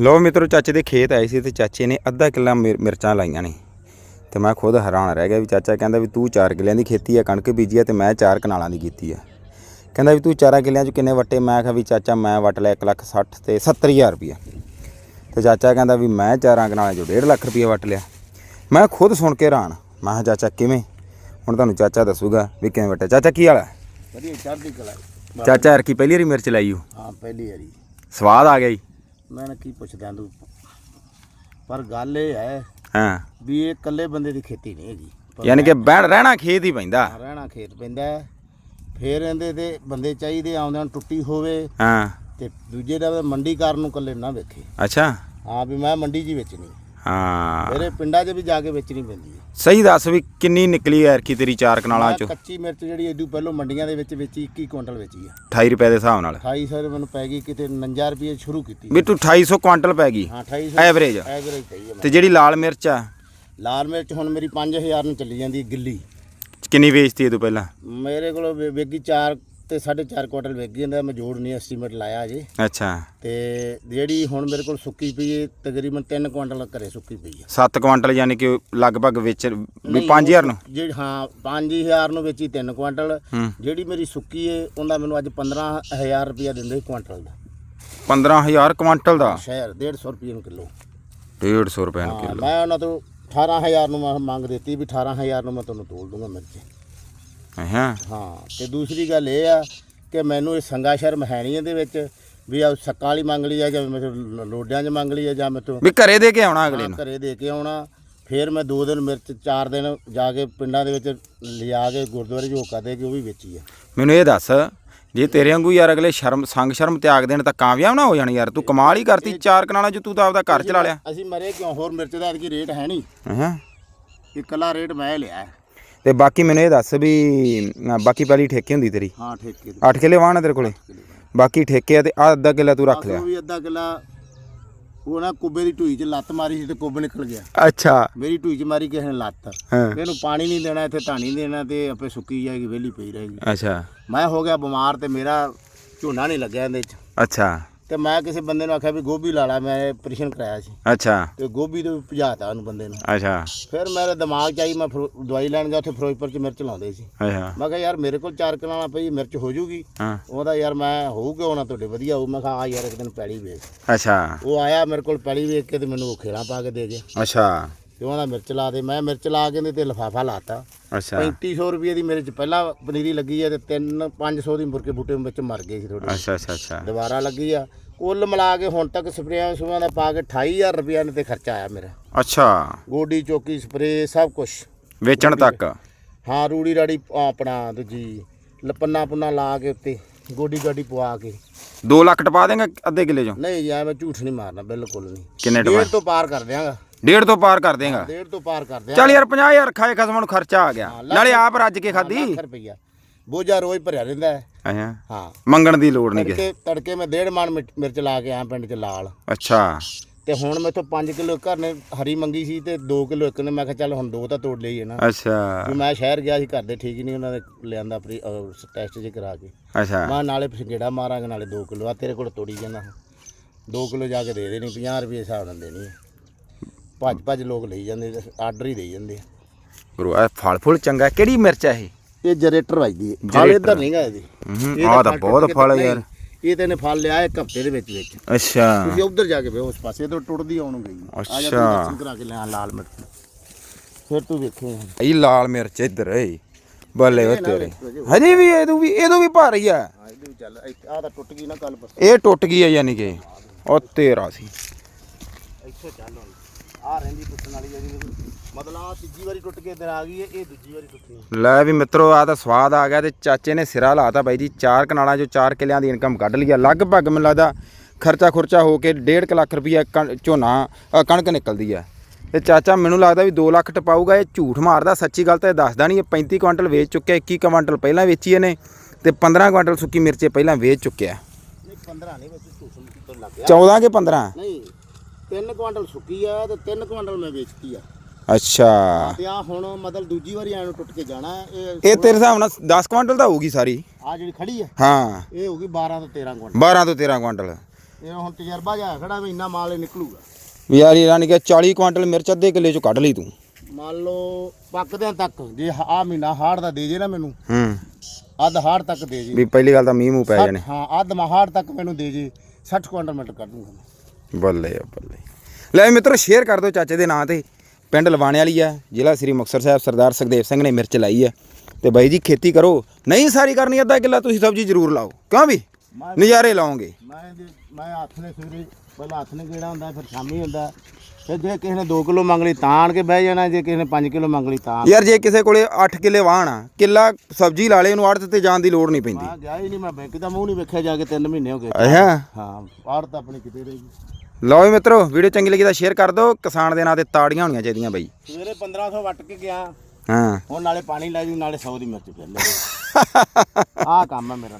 ਲੋ ਮਿੱਤਰੋ ਚਾਚੇ ਦੇ ਖੇਤ ਆਏ ਸੀ ਤੇ ਚਾਚੇ ਨੇ ਅੱਧਾ ਕਿੱਲਾ ਮਿਰ- ਮਿਰਚਾਂ ਲਾਈਆਂ ਨੇ। ਤੇ ਮੈਂ ਖੁਦ ਹੈਰਾਨ ਰਹਿ ਗਿਆ ਵੀ ਚਾਚਾ ਕਹਿੰਦਾ ਵੀ ਤੂੰ 4 ਕਿੱਲਿਆਂ ਦੀ ਖੇਤੀ ਆ ਕਣਕ ਬੀਜੀ ਆ ਤੇ ਮੈਂ 4 ਕਨਾਲਾਂ ਦੀ ਕੀਤੀ ਆ। ਕਹਿੰਦਾ ਵੀ ਤੂੰ 4 ਕਿੱਲਿਆਂ 'ਚ ਕਿੰਨੇ ਵੱਟੇ? ਮੈਂ ਕਿਹਾ ਵੀ ਚਾਚਾ ਮੈਂ ਵੱਟ ਲਿਆ 1 ਲੱਖ 60 ਤੇ 70000 ਰੁਪਇਆ। ਤੇ ਚਾਚਾ ਕਹਿੰਦਾ ਵੀ ਮੈਂ 4 ਕਨਾਲਾਂ 'ਚੋਂ 1.5 ਲੱਖ ਰੁਪਇਆ ਵੱਟ ਲਿਆ। ਮੈਂ ਖੁਦ ਸੁਣ ਕੇ ਹੈਰਾਨ ਮੈਂ ਕਿਹਾ ਚਾਚਾ ਕਿਵੇਂ? ਹੁਣ ਤੁਹਾਨੂੰ ਚਾਚਾ ਦੱਸੂਗਾ ਵੀ ਕਿਵੇਂ ਵੱਟਿਆ। ਚਾਚਾ ਕੀ ਹਾਲ ਹੈ ਵਧੀਆ ਚੜ੍ਹਦੀ ਕਲਾ। ਚਾਚਾ ਯਾਰ ਕੀ ਪਹਿਲੀ ਵਾਰੀ ਮਿਰਚ ਲਾਈ ਓ? ਹਾਂ ਪਹਿਲੀ ਵਾਰੀ। ਸਵਾਦ ਆ ਗਿਆ ਜੀ। ਮੈਂ ਨਾ ਕੀ ਪੁੱਛਦਾ ਤੂੰ? ਪਰ ਗੱਲ ਇਹ ਹੈ ਹਾਂ। ਵੀ ਇਹ ਇਕੱਲੇ ਬੰਦੇ ਦੀ ਖੇਤੀ ਨਹੀਂ ਹੈਗੀ। ਪਰ ਯਾਨੀ ਕਿ ਬਹਿਣ ਰਹਿਣਾ ਖੇਤ ਹੀ ਪੈਂਦਾ। ਰਹਿਣਾ ਖੇਤ ਪੈਂਦਾ ਹੈ। ਫੇਰ ਇਹਦੇ ਤੇ ਬੰਦੇ ਚਾਹੀਦੇ ਆਉਂਦਿਆਂ ਨੂੰ ਟੁੱਟੀ ਹੋਵੇ ਹਾਂ। ਤੇ ਦੂਜੇ ਦਾ ਮੰਡੀ ਕਾਰਨ ਨੂੰ ਇਕੱਲੇ ਨਾ ਵੇਖੇ। ਅੱਛਾ। ਹਾਂ ਵੀ ਮੈਂ ਮੰਡੀ ਹੀ ਵੇਚਣੀ। ਹਾਂ। ਮੇਰੇ ਪਿੰਡਾਂ 'ਚ ਵੀ ਜਾ ਕੇ ਵੇਚਣੀ ਪੈਂਦੀ ਹੈ। ਸਹੀ ਦੱਸ ਵੀ ਕਿੰਨੀ ਨਿਕਲੀ ਐਰ ਕੀ ਤੇਰੀ ਚਾਰ ਕਨਾਲਾਂ ਮੈਂ ਚੋਂ? ਕੱਚੀ ਮਿਰਚ ਜਿਹੜੀ ਇਦੋਂ ਪਹਿਲੋਂ ਮੰਡੀਆਂ ਦੇ ਵਿੱਚ ਵੇਚੀ 21 ਕੁਇੰਟਲ ਵੇਚੀ ਆ। 28 ਰੁਪਏ ਦੇ ਹਿਸਾਬ ਨਾਲ। 2800 ਮੈਨੂੰ ਪੈ ਗਈ ਕਿਤੇ 49 ਰੁਪਏ ਸ਼ੁਰੂ ਕੀਤੀ ਵੀ ਤੂੰ 2800 ਕੁਆਂਟਲ ਪੈ ਗਈ। ਹਾਂ 2800 ਐਵਰੇਜ ਐਵਰੇਜ ਪਈ ਹੈ ਤੇ ਜਿਹੜੀ ਲਾਲ ਮਿਰਚ ਆ? ਲਾਲ ਮਿਰਚ ਹੁਣ ਮੇਰੀ 5000 ਨੂੰ ਚੱਲੀ ਜਾਂਦੀ ਗਿੱਲੀ। ਕਿੰਨੀ ਵੇਚਤੀ ਇਹ ਤੋਂ ਪਹਿਲਾਂ? ਮੇਰੇ ਕੋਲ ਵੇਗੀ 4 ਤੇ 4.5 ਕੁਇੰਟਲ ਵੇਗੀ ਜਾਂਦਾ ਮੈਂ ਜੋੜ ਨਹੀਂ ਐਸਟੀਮੇਟ ਲਾਇਆ ਅਜੇ ਅੱਛਾ। ਤੇ ਜਿਹੜੀ ਹੁਣ ਮੇਰੇ ਕੋਲ ਸੁੱਕੀ ਪਈ ਹੈ ਤਕਰੀਬਨ 3 ਕੁਇੰਟਲ ਘਰੇ ਸੁੱਕੀ ਪਈ ਹੈ 7 ਕੁਆਂਟਲ ਯਾਨੀ ਕਿ ਲਗਭਗ ਵੇਚ ਵੀ 5000 ਨੂੰ? ਜਿਹੜੀ ਹਾਂ 5000 ਨੂੰ ਵੇਚੀ 3 ਕੁਇੰਟਲ ਜਿਹੜੀ ਮੇਰੀ ਸੁੱਕੀ ਹੈ ਉਹਦਾ ਮੈਨੂੰ ਅੱਜ 15000 ਰੁਪਇਆ ਦਿੰਦੇ ਕੁਇੰਟਲ ਦਾ। 15000 ਕੁਆਂਟਲ ਦਾ? ਸ਼ਹਿਰ 150 ਰੁਪਏ ਨੂੰ ਕਿਲੋ। 150 ਰੁਪਏ ਨੂੰ ਕਿਲੋ। ਮੈਂ ਉਹਨਾਂ ਤੋਂ 18000 ਨੂੰ ਮੰਗ ਦਿੱਤੀ ਵੀ 18000 ਨੂੰ ਮੈਂ ਤੁਹਾਨੂੰ ਤੋਲ ਦੂੰਗਾ ਮਿਰਚ। ਹਾਂ। ਹਾਂ ਤੇ ਦੂਸਰੀ ਗੱਲ ਇਹ ਆ ਕਿ ਮੈਨੂੰ ਇਹ ਸੰਗਾ ਸ਼ਰਮ ਹੈ ਨਹੀਂ ਇਹਦੇ ਵਿੱਚ ਵੀ ਆ ਸੱਕਾਂ ਵਾਲੀ ਮੰਗ ਲਈ ਆ ਜਾਂ ਮੇਰੇ ਲੋਡਿਆਂ 'ਚ ਮੰਗ ਲਈ ਆ ਜਾਂ ਮੇਰੇ ਤੋਂ ਵੀ ਘਰੇ ਦੇ ਕੇ ਆਉਣਾ ਅਗਲੇ ਨੂੰ। ਘਰੇ ਦੇ ਕੇ ਆਉਣਾ। ਫਿਰ ਮੈਂ ਦੋ ਦਿਨ ਮਿਰਚ ਚਾਰ ਦਿਨ ਜਾ ਕੇ ਪਿੰਡਾਂ ਦੇ ਵਿੱਚ ਲਿਆ ਕੇ ਗੁਰਦੁਆਰੇ 'ਚ ਹੋਕਾ ਦੇ ਕੇ ਉਹ ਵੀ ਵੇਚੀ ਆ। ਮੈਨੂੰ ਇਹ ਦੱਸ ਜੇ ਤੇਰੇ ਵਾਂਗੂ ਯਾਰ ਅਗਲੇ ਸ਼ਰਮ ਸੰਗ ਸ਼ਰਮ ਤਿਆਗ ਦੇਣ ਤਾਂ ਕਾਮਯਾਬ ਨਾ ਹੋ ਜਾਣ ਯਾਰ। ਤੂੰ ਕਮਾਲ ਹੀ ਕਰਤੀ ਚਾਰ ਕਨਾਲਾਂ ਚ ਤੂੰ ਤਾਂ ਆਪਦਾ ਘਰ ਚਲਾ ਲਿਆ। ਅਸੀਂ ਮਰੇ ਕਿਉਂ? ਹੋਰ ਮਿਰਚ ਦਾ ਕੀ ਰੇਟ ਹੈ ਨਹੀਂ। ਹਾਂ। ਇਕੱਲਾ ਰੇਟ ਮੈਂ ਲਿਆ। ਤੇ ਬਾਕੀ ਮੈਨੂੰ ਇਹ ਦੱਸ ਵੀ ਅ, ਬਾਕੀ ਪਹਿਲੀ ਠੇਕੇ ਹੁੰਦੀ ਤੇਰੀ? ਹਾਂ ਠੇਕੇ ਦੇ। 8 ਕਿੱਲੇ ਵਾਹਣ ਆ ਤੇਰੇ ਕੋਲੇ? ਬਾਕੀ ਠੇਕੇ ਆ ਤੇ ਆ ਅੱਧਾ ਕਿੱਲਾ ਤੂੰ ਰੱਖ ਲਿਆ। ਉਹ ਵੀ ਅੱਧਾ ਕਿੱਲਾ ਉਹ ਨਾ ਕੁੱਬੇ ਦੀ ਢੂਈ 'ਚ ਲੱਤ ਮਾਰੀ ਸੀ ਤੇ ਕੁੱਬ ਨਿਕਲ ਗਿਆ। ਅੱਛਾ। ਮੇਰੀ ਢੂਈ 'ਚ ਮਾਰੀ ਕਿਸੇ ਨੇ ਲੱਤ। ਹਾਂ। ਇਹਨੂੰ ਪਾਣੀ ਨਹੀਂ ਦੇਣਾ ਇੱਥੇ ਧਾਣੀ ਦੇਣਾ ਤੇ ਆਪੇ ਸੁੱਕੀ ਜਾਏਗੀ ਵਿਹਲੀ ਪਈ ਰਹੇਗੀ। ਅੱਛਾ। ਮੈਂ ਹੋ ਗਿਆ ਬਿਮਾਰ ਤੇ ਮੇਰਾ ਝੋਨਾ ਨਹੀਂ ਲੱਗਿਆ ਇਹਦੇ 'ਚ। ਅੱਛਾ। ਤੇ ਮੈਂ ਕਿਸੇ ਬੰਦੇ ਨੂੰ ਆਖਿਆ ਵੀ ਗੋਭੀ ਲਾ ਲਾ ਮੈਂ ਆਪਰੇਸ਼ਨ ਕਰਾਇਆ ਸੀ। ਅੱਛਾ। ਤੇ ਗੋਭੀ ਤੋਂ ਭਜਾਤਾ ਉਹਨੂੰ ਬੰਦੇ ਨੂੰ। ਅੱਛਾ। ਫਿਰ ਮੇਰੇ ਦਿਮਾਗ 'ਚ ਆਈ ਮੈਂ ਫਿਰੋ- ਦਵਾਈ ਲੈਣ ਗਿਆ ਉੱਥੇ ਫਿਰੋਜ਼ਪੁਰ 'ਚ ਮਿਰਚ ਲਾਉਂਦੇ ਸੀ। ਅੱਛਾ। ਮੈਂ ਕਿਹਾ ਯਾਰ ਮੇਰੇ ਕੋਲ ਚਾਰ ਕਨਾਲਾਂ ਪਈ ਮਿਰਚ ਹੋ ਜੂਗੀ। ਹਾਂ। ਉਹਦਾ ਯਾਰ ਮੈਂ ਹੋਊ ਕਿਉਂ ਨਾ ਤੁਹਾਡੇ ਵਧੀਆ ਹੋਊ। ਮੈਂ ਕਿਹਾ ਆ ਯਾਰ ਇੱਕ ਦਿਨ ਪੈਲੀ ਵੇਚ ਅੱਛਾ। ਉਹ ਆਇਆ ਮੇਰੇ ਕੋਲ ਪੈਲੀ ਵੇਚ ਕੇ ਤੇ ਮੈਨੂੰ ਉਹ ਖੇੜਾ ਪਾ ਕੇ ਦੇ ਗਿਆ। ਅੱਛਾ। ਤੇ ਉਹਦਾ ਮਿਰਚ ਲਾ ਦੇ। ਮੈਂ ਮਿਰਚ ਲਾ ਕੇ ਤੇ ਲਫਾਫਾ ਲਾਤਾ। ਅੱਛਾ। 3500 ਰੁਪਏ ਦੀ ਮੇਰੇ ਚ ਪਹਿਲਾਂ ਪਨੀਰੀ ਲੱਗੀ ਹੈ ਤੇ 3 500 ਦੀ ਮੁਰਕੇ ਬੂਟੇ ਵਿੱਚ ਮਰ ਗਏ ਸੀ ਥੋੜੇ ਅੱਛਾ ਅੱਛਾ ਅੱਛਾ। ਦੁਬਾਰਾ ਲੱਗੀ ਆ। ਕੁੱਲ ਮਿਲਾ ਕੇ ਹੁਣ ਤੱਕ ਸਪਰੇਆਂ ਸੁਆਂ ਦਾ ਪਾ ਕੇ 28000 ਰੁਪਏ ਨੇ ਤੇ ਖਰਚਾ ਆਇਆ ਮੇਰਾ। ਅੱਛਾ। ਗੋਡੀ ਚੋਕੀ ਸਪਰੇ ਸਭ ਕੁਝ ਵੇਚਣ ਤੱਕ? ਹਾਂ ਰੂੜੀ ਰਾੜੀ ਆਪਣਾ ਦੂਜੀ ਲਪੰਨਾ ਪੁੰਨਾ ਲਾ ਕੇ ਉੱਤੇ ਗੋਡੀ ਗਾਡੀ ਪਵਾ ਕੇ। 2 ਲੱਖ ਟਪਾ ਦੇਗਾ ਅੱਧੇ ਕਿੱਲੇ ਚੋਂ? ਨਹੀਂ ਯਾਰ ਮੈਂ ਝੂਠ ਨਹੀਂ ਮਾਰਨਾ ਬਿਲਕੁਲ ਨਹੀਂ ਕਿੰਨੇ ਟਪਾ? ਡੇਢ ਤੋਂ ਪਾਰ ਕਰ ਦਿਆਂਗਾ। ਡੇਢ ਤੋਂ ਪਾਰ ਕਰ ਦੇਗਾ ਡੇਢ ਤੋਂ ਪਾਰ ਕਰ ਦਿਆਂਗਾ। ਚੱਲ ਯਾਰ 50000 ਖਾਏ ਖਸਮਾਂ ਨੂੰ ਖਰਚਾ ਆ ਗਿਆ। ਨਾਲੇ ਆਪ ਰੱਜ ਕੇ ਖਾਦੀ ਲੱਖ ਰੁਪਈਆ। ਬੋਝਾ ਰੋਜ਼ ਭਰਿਆ ਰਹਿੰਦਾ ਹੈ। ਅੱਛਾ। ਹਾਂ। ਮੰਗਣ ਦੀ ਲੋੜ ਨਹੀਂ ਕਿਸੇ। ਤੜਕੇ ਤੜਕੇ ਮੈਂ ਡੇਢ ਮਣ ਮਿਰਚ- ਮਿਰਚ ਲਾ ਕੇ ਆਇਆ ਪਿੰਡ ਚ ਲਾਲ। ਅੱਛਾ। ਤੇ ਹੁਣ ਮੈਥੋਂ 5 ਕਿਲੋ ਘਰ ਨੇ ਹਰੀ ਮੰਗੀ ਸੀ ਤੇ 2 ਕਿਲੋ ਇੱਕ ਨੇ। ਮੈਂ ਕਿਹਾ ਚੱਲ ਹੁਣ ਦੋ ਤਾਂ ਤੋੜ ਲਈ ਹੈ ਨਾ। ਅੱਛਾ। ਵੀ ਮੈਂ ਸ਼ਹਿਰ ਗਿਆ ਸੀ ਘਰ ਦੇ ਠੀਕ ਹੀ ਨਹੀਂ ਉਹਨਾਂ ਨੇ ਲਿਆਂਦਾ ਆਪਣੀ ਟੈਸਟ ਜੇ ਕਰਾ ਕੇ। ਅੱਛਾ। ਮੈਂ ਨਾਲੇ ਗੇੜਾ ਮਾਰਾਂਗੇ ਨਾਲੇ 2 ਕਿਲੋ। ਆ ਤੇਰੇ ਕੋਲ ਤੋੜੀ ਜਾਂਦਾ 2 ਕਿਲੋ ਜਾ ਕੇ ਦੇ ਦੇਣੀ 50 ਰੁਪਏ ਹਿਸਾਬ ਨਾਲ ਦੇਣੀ ਹੈ। ਭੱਜ ਭੱਜ ਲੋਕ ਲਈ ਜਾਂਦੇ ਆਰਡਰ ਹੀ ਦੇਈ ਜਾਂਦੇ ਆ। ਗੁਰੂ ਆ ਫਲ ਫੁੱਲ ਚੰਗਾ ਕਿਹੜੀ ਮਿਰਚ ਹੈ ਇਹ? ਇਹ ਜਨਰੇਟਰ ਵੱਜਦੀ ਹੈ ਫਲ ਇੱਧਰ ਨਹੀਂਗਾ ਇਹਦੀ ਹੂੰ ਇਹ ਤਾਂ ਫਲ ਬਹੁਤ ਕੇ ਫਲ ਹੈ ਨਹੀਂ, ਯਾਰ। ਇਹ ਤੇ ਨੇ ਫਲ ਲਿਆ ਇੱਕ ਹਫ਼ਤੇ ਦੇ ਵਿੱਚ ਵਿੱਚ। ਅੱਛਾ। ਤੁਸੀਂ ਉਧਰ ਜਾ ਕੇ ਵੇ ਉਸ ਪਾਸੇ ਤੋਂ ਟੁੱਟਦੀ ਆਉਣ ਗਈ ਆ ਜਾ ਅੱਛਾ। ਤੂੰ ਦਰਸ਼ਨ ਕਰਾ ਕੇ ਲਿਆ ਲਾਲ ਮਿਰਚ। ਫਿਰ ਤੂੰ ਵੇਖੇ ਇਹ ਲਾਲ ਮਿਰਚ ਇੱਧਰ ਏ ਬੱਲੇ ਓ ਤੇਰੇ। ਹਜੇ ਵੀ ਇਹਦੋਂ ਵੀ ਇਹਦੋਂ ਵੀ ਭਾਰੀ ਆ। ਹਾਂ ਇਹਦੇ ਵੀ ਚੱਲ ਆ ਤਾਂ ਟੁੱਟ ਗਈ ਨਾ ਕੱਲ ਪਰਸੋਂ। ਇਹ ਟੁੱਟ ਗਈ ਆ ਯਾਨੀ ਕਿ। ਉਹ ਤੇਰਾ ਸੀ। ਇੱਥੇ ਚੱਲ ਹੁਣ। ਆ ਰਹਿੰਦੀ ਟੁੱਟਣ ਵਾਲੀ ਜਿਹੜੀ ਮਤਲਬ ਆ ਤੀਜੀ ਵਾਰੀ ਟੁੱਟ ਕੇ ਇੱਧਰ ਆ ਗਈ ਹੈ ਇਹ ਦੂਜੀ ਵਾਰੀ ਟੁੱਟਣੀ ਲੈ ਵੀ ਮਿੱਤਰੋ ਆ ਤਾਂ ਸਵਾਦ ਆ ਗਿਆ ਤੇ ਚਾਚੇ ਨੇ ਸਿਰਾ ਲਾਤਾ ਬਾਈ ਜੀ। ਚਾਰ ਕਨਾਲਾਂ ਚੋਂ ਚਾਰ ਕਿੱਲਿਆਂ ਦੀ ਇਨਕਮ ਕੱਢ ਲਈ ਆ। ਲਗਭਗ ਮੈਨੂੰ ਲੱਗਦਾ ਖਰਚਾ ਖੁਰਚਾ ਹੋ ਕੇ 1.5 ਲੱਖ ਰੁਪਈਆ ਝੋਨਾ ਅ, ਕਣਕ ਨਿਕਲਦੀ ਆ। ਤੇ ਚਾਚਾ ਮੈਨੂੰ ਲੱਗਦਾ ਵੀ 2 ਲੱਖ ਟਪਾਊਗਾ ਇਹ ਝੂਠ ਮਾਰਦਾ। ਸੱਚੀ ਗੱਲ ਤਾਂ ਇਹ ਦੱਸਦਾ ਨਹੀਂ ਇਹ 35 ਕੁਇੰਟਲ ਵੇਚ ਚੁੱਕਿਆ 21 ਕੁਇੰਟਲ ਪਹਿਲਾਂ ਵੇਚੀ ਇਹਨੇ ਤੇ 15 ਕੁਇੰਟਲ ਸੁੱਕੀ ਮਿਰਚੇ ਪਹਿਲਾਂ ਵੇਚ ਚੁੱਕਿਆ। ਨਹੀਂ 15 ਨਹੀਂ ਵਿੱਚ ਝੂਠ ਤੋਂ ਲੱਗ ਗਿਆ। 14 ਕੇ 15 ਨਹੀਂ 3 ਕੁਆਂਟਲ ਸੁੱਕੀ ਆ ਤੇ 3 ਕੁਆਂਟਲ ਮੈਂ ਵੇਚਤੀ ਆ। ਅੱਛਾ। ਤੇ ਆ ਹੁਣ ਮਤਲਬ ਦੂਜੀ ਵਾਰੀ ਐਂ ਨੂੰ ਟੁੱਟ ਕੇ ਜਾਣਾ ਹੈ। ਇਹ ਇਹ ਤੇਰੇ ਹਿਸਾਬ ਨਾਲ 10 ਕੁਇੰਟਲ ਤਾਂ ਹੋਊਗੀ ਸਾਰੀ। ਆ ਜਿਹੜੀ ਖੜੀ ਆ ਹਾਂ। ਇਹ ਹੋਗੀ 12 ਤੋਂ 13 ਕੁਆਂਟਲ। 12 ਤੋਂ 13 ਕੁਇੰਟਲ ਇਹ ਹੁਣ ਤਜਰਬਾ ਜਾ ਖੜਾ ਵੀ ਇੰਨਾ ਮਾਲ ਹੀ ਨਿਕਲੂਗਾ। ਵੀ ਯਾਰ ਰਾਣੀ ਕਿ 40 ਕੁਆਂਟਲ ਮਿਰਚ ਅੱਧੇ ਕਿੱਲੇ ਚੋਂ ਕੱਢ ਲਈ ਤੂੰ। ਮੰਨ ਲਓ ਪੱਕਦਿਆਂ ਤੱਕ ਜੇ ਆ ਮਹੀਨਾ ਹਾੜ ਦਾ ਦੇ ਜੇ ਨਾ ਮੈਨੂੰ ਹੂੰ। ਅੱਧ ਹਾੜ ਤੱਕ ਦੇ ਜੇ। ਵੀ ਪਹਿਲੀ ਗੱਲ ਤਾਂ ਮੀਂਹ ਮੂੰਹ ਪੈ ਜਾਣੇ। ਹਾਂ ਅੱਧ ਮਹਾੜ ਤੱਕ ਮੈਨੂੰ ਦੇ ਜੇ 60 ਕੁਇੰਟਲ ਮਿੰਟ ਕੱਢ ਦੂੰਗਾ ਮੈਂ। ਬੱਲੇ ਆ ਬੱਲੇ। ਲੈ ਮਿੱਤਰੋ ਸ਼ੇਅਰ ਕਰ ਦਿਓ ਚਾਚੇ ਦੇ ਨਾਂ ਤੇ। ਪਿੰਡ ਲਵਾਣੇ ਵਾਲੀ ਆ ਜ਼ਿਲ੍ਹਾ ਸ੍ਰੀ ਮੁਕਤਸਰ ਸਾਹਿਬ ਸਰਦਾਰ ਸੁਖਦੇਵ ਸਿੰਘ ਨੇ ਮਿਰਚ ਲਾਈ ਆ। ਤੇ ਬਾਈ ਜੀ ਖੇਤੀ ਕਰੋ। ਨਹੀਂ ਸਾਰੀ ਕਰਨੀ ਅੱਧਾ ਕਿੱਲਾ ਤੁਸੀਂ ਸਬਜ਼ੀ ਜ਼ਰੂਰ ਲਾਓ। ਕਿਉਂ ਵੀ? ਨਜ਼ਾਰੇ ਲਾਓਗੇ। ਮੈਂ ਮੈਂ ਹੱਥ ਨੇ ਸਵੇਰੇ ਪਹਿਲਾਂ ਹੱਥ ਨੇ ਗੇੜਾ ਹੁੰਦਾ ਫਿਰ ਸ਼ਾਮੀ ਹੁੰਦਾ। ਫਿਰ ਜੇ ਕਿਸੇ ਨੇ 2 ਕਿਲੋ ਮੰਗ ਲਈ ਤਾਂ ਆਣ ਕੇ ਬਹਿ ਜਾਣਾ ਜੇ ਕਿਸੇ ਨੇ 5 ਕਿਲੋ ਮੰਗ ਲਈ ਤਾਂ ਯਾਰ ਜੇ ਕਿਸੇ ਕੋਲੇ 8 ਕਿੱਲੇ ਵਾਹਣ ਆ ਕਿੱਲਾ ਸਬਜ਼ੀ ਲਾ ਲੇ ਉਹਨੂੰ ਆੜਤ ਤੇ ਜਾਣ ਦੀ ਲੋੜ ਨਹੀਂ ਪੈਂਦੀ। ਮੈਂ ਗਿਆ ਹੀ ਨਹੀਂ ਮੈਂ ਬੈਂਕ ਦਾ ਮੂੰਹ ਨਹੀਂ ਵੇਖਿਆ ਜਾ ਕੇ 3 ਮਹੀਨੇ ਹੋ ਗਏ। ਹਾਂ ਆੜ ਤਾਂ ਆਪਣੀ ਕਿਤੇ ਰਹੇਗੀ। ਲਓ ਵੀ ਮਿੱਤਰੋ ਵੀਡੀਓ ਚੰਗੀ ਲੱਗੀ ਤਾਂ ਸ਼ੇਅਰ ਕਰ ਦਿਓ। ਕਿਸਾਨ ਦੇ ਨਾਂ ਤੇ ਤਾੜੀਆਂ ਹੋਣੀਆਂ ਚਾਹੀਦੀਆਂ ਬਾਈ। ਸਵੇਰੇ 1500 ਵੱਟ ਕੇ ਗਿਆ। ਹਾਂ। ਹੁਣ ਨਾਲੇ ਪਾਣੀ ਲੈ ਜੂ ਨਾਲੇ 100 ਦੀ ਮਿਰਚ ਫਿਰ ਲੈ ਆਹ ਕੰਮ ਹੈ ਮੇਰਾ।